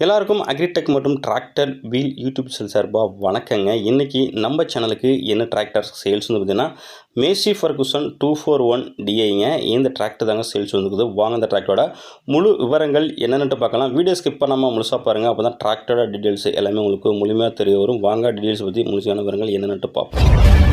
எல்லாருக்கும் அக்ரிடெக் மற்றும் tractor wheel YouTube channel சார்பாக வணக்கங்க. இன்றைக்கி நம்ம சேனலுக்கு என்ன டிராக்டர் சேல்ஸ் வந்து பார்த்தீங்கன்னா Massey Ferguson two four one டிஐங்க இந்த டிராக்டர் தாங்க சேல்ஸ் வந்துருக்குது. வாங்க இந்த டிராக்டரோட முழு விவரங்கள் என்னென்னு பார்க்கலாம். வீடியோ ஸ்கிப் பண்ணாமல் முழுசாக பாருங்கள் அப்போ தான் டிராக்டரோட டீட்டெயில்ஸ் எல்லாமே உங்களுக்கு முழுமையாக தெரிய வரும். வாங்க டீட்டெயில்ஸ் பற்றி முழுமையான விவரங்கள் என்னென்னு பார்ப்போம்.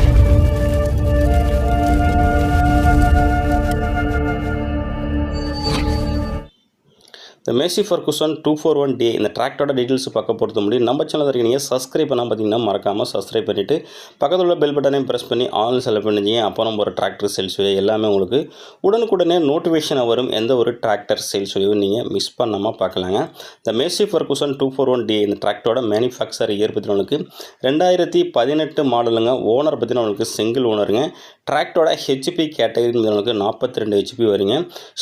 இந்த Massey Ferguson two four one டே இந்த டிராக்டரோட டீட்டெயில்ஸ் பார்க்க பொறுத்த முடியும். நம்ம சேனல் வரைக்கும் நீங்கள் சப்ஸ்கிரைப் பண்ணால் பார்த்தீங்கன்னா மறக்காமல் சப்ஸ்கிரைப் பண்ணிவிட்டு பக்கத்தில் உள்ள பெல் பட்டனையும் ப்ரெஸ் பண்ணி ஆன்லைன் செலக்ட் பண்ணிச்சிங்க அப்போ நம்ம ஒரு டிராக்டர் சேல்ஸ் வீடியோ எல்லாமே உங்களுக்கு உடனுக்குடனே நோட்டிஃபிகேஷன் வரும். எந்த ஒரு டிராக்டர் சேல்ஸ் வீடியோவும் நீங்கள் மிஸ் பண்ணாமல் பார்க்கலாங்க. இந்த Massey Ferguson two four one D இந்த டிராக்டரோட மேனுஃபேக்சர் இயர் பற்றி உங்களுக்கு ரெண்டாயிரத்தி பதினெட்டு மாடலுங்க ஓனர் பற்றின உங்களுக்கு சிங்கிள் ஓனருங்க டிராக்டரோட ஹெச்பி கேட்டகரி உங்களுக்கு நாற்பத்தி ரெண்டு ஹெச்பி வருங்க.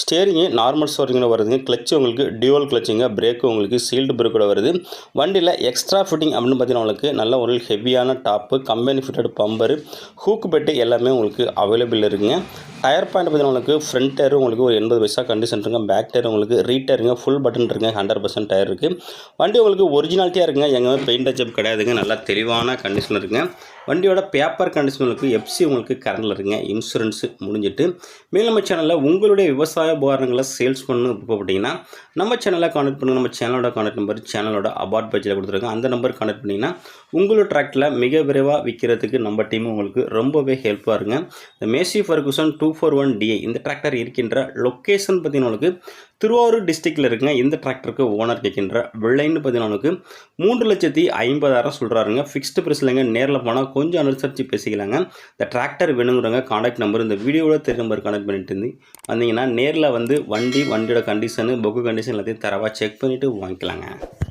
ஸ்டேரிங்கு நார்மல் ஸ்டோரிங்கில் வருதுங்க. கிளச்சு உங்களுக்கு டியூவல் கிளச்சுங்க பிரேக்கு உங்களுக்கு சீல்டு பிரேக்கோட வருது. வண்டியில் எக்ஸ்ட்ரா ஃபிட்டிங் அப்படின்னு பார்த்தீங்கன்னா உங்களுக்கு நல்ல ஒரு ஹெவியான top company fitted bumper hook bed எல்லாமே உங்களுக்கு அவைலபிள் இருக்குங்க. டயர் பாயிண்ட் பார்த்தீங்கன்னா உங்களுக்கு ஃப்ரண்ட் டயர் உங்களுக்கு ஒரு எண்பது பைசா கண்டிஷன் இருக்குங்க. பேக் டயர் உங்களுக்கு ரீட்டருங்க ஃபுல் பட்டன் இருக்குங்க. ஹண்ட்ரட் பர்சன்ட் டயர் இருக்குது வண்டி உங்களுக்கு ஒரிஜினாலிட்டியாக இருக்குங்க. எங்கேயுமே பெயிண்ட் டச்சப் கிடையாதுங்க. நல்லா தெளிவான கண்டிஷன் இருக்குங்க. வண்டியோட பேப்பர் கண்டிஷன் உங்களுக்கு எஃப்சி உங்களுக்கு கரண்டில் இருக்குங்க. இன்சூரன்ஸ் முடிஞ்சிட்டு. மேலும் நம்ம சேனலில் உங்களுடைய விவசாய உபகரணங்களை சேல்ஸ் பண்ணணும் விருப்பப்பட்டீங்கன்னா நம்ம சேனலில் கான்டெக்ட் பண்ணுங்கள் நம்ம சேனலோட கான்டெக்ட் நம்பர் சேனலோட அபார்ட் பேஜில் கொடுத்துருக்கோம். அந்த நம்பர் கான்டெக்ட் பண்ணிங்கன்னா உங்களோட ட்ராக்டில் மிக விரைவாக விற்கிறதுக்கு நம்ம டீம் உங்களுக்கு ரொம்பவே ஹெல்ப்பாக இருங்க இந்த Massey Ferguson two two four one DI இந்த டிராக்டர் இருக்கின்ற லொக்கேஷன் பார்த்தீங்கன்னா திருவாரூர் டிஸ்ட்ரிக்டில் இருக்குங்க. இந்த டிராக்டருக்கு ஓனர் கேட்கின்ற விலைன்னு பார்த்தீங்கன்னா மூன்று லட்சத்தி ஐம்பதாயிரம் சொல்கிறாருங்க ஃபிக்ஸ்டு ப்ரைஸ்லங்க நேரில் போனால் கொஞ்சம் அனுசரித்து பேசிக்கலாங்க. இந்த டிராக்டர் வேணுங்கிறவங்க காண்டாக்ட் நம்பர் இந்த வீடியோவில் தெரிய நம்பர் கனெக்ட் பண்ணிட்டு இருந்து வந்தீங்கன்னா நேரில் வந்து வண்டி வண்டியோட கண்டிஷனு புக்கு கண்டிஷன் எல்லாத்தையும் தரவாக செக் பண்ணிவிட்டு வாங்கிக்கலாங்க.